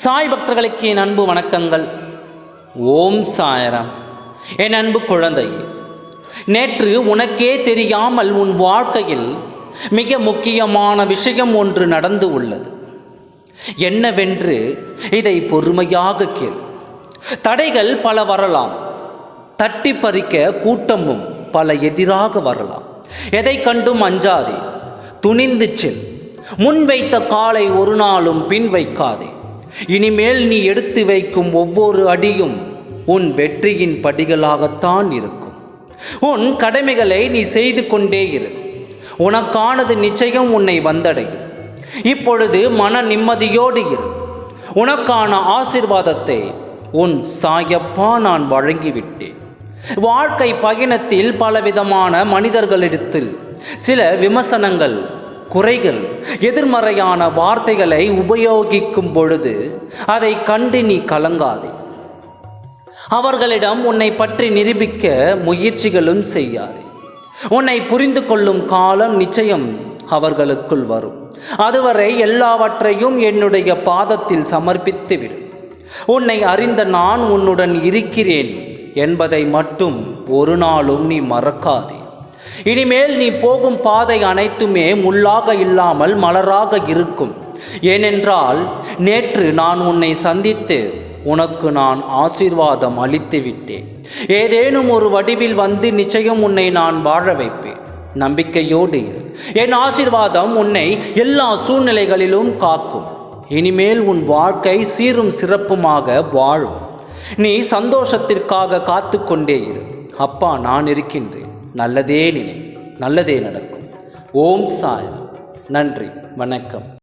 சாய் பக்தர்களுக்கு என் அன்பு வணக்கங்கள். ஓம் சாயராம். என் அன்பு குழந்தை நேற்று உனக்கே தெரியாமல் உன் வாழ்க்கையில் மிக முக்கியமான விஷயம் ஒன்று நடந்து உள்ளது. என்னவென்று இதை பொறுமையாக கேள். தடைகள் பல வரலாம். தட்டி பறிக்க கூட்டமும் பல எதிராக வரலாம். எதை கண்டும் அஞ்சாதே துணிந்து செல். முன் வைத்த காலை ஒரு நாளும் பின் வைக்காதே. இனிமேல் நீ எடுத்து வைக்கும் ஒவ்வொரு அடியும் உன் வெற்றியின் படிகளாகத்தான் இருக்கும். உன் கடமைகளை நீ செய்து கொண்டே இரு. உனக்கானது நிச்சயம் உன்னை வந்தடையும். இப்பொழுது மன நிம்மதியோடு இரு. உனக்கான ஆசிர்வாதத்தை உன் சாயப்பா நான் வழங்கிவிட்டேன். வாழ்க்கை பயணத்தில் பலவிதமான மனிதர்களிடத்தில் சில விமர்சனங்கள் குறைகள் எதிர்மறையான வார்த்தைகளை உபயோகிக்கும் பொழுது அதை கண்டு நீ கலங்காதே. அவர்களிடம் உன்னை பற்றி நிரூபிக்க முயற்சிகளும் செய்யாதே. உன்னை புரிந்து கொள்ளும் காலம் நிச்சயம் அவர்களுக்குள் வரும். அதுவரை எல்லாவற்றையும் என்னுடைய பாதத்தில் சமர்ப்பித்து விடு உன்னை அறிந்த நான் உன்னுடன் இருக்கிறேன் என்பதை மட்டும் ஒரு நாளும் நீ மறக்காதே. இனிமேல் நீ போகும் பாதை அனைத்துமே முள்ளாக இல்லாமல் மலராக இருக்கும். ஏனென்றால் நேற்று நான் உன்னை சந்தித்து உனக்கு நான் ஆசீர்வாதம் அளித்து விட்டேன் ஏதேனும் ஒரு வடிவில் வந்து நிச்சயம் உன்னை நான் வாழ வைப்பேன். நம்பிக்கையோடு இரு. என் ஆசீர்வாதம் உன்னை எல்லா சூழ்நிலைகளிலும் காக்கும். இனிமேல் உன் வாழ்க்கை சீரும் சிறப்புமாக வாழும். நீ சந்தோஷத்திற்காக காத்து கொண்டே இரு. அப்பா நான் இருக்கின்றேன். நல்லதே நினை நல்லதே நடக்கும். ஓம் சாய் நன்றி. வணக்கம்.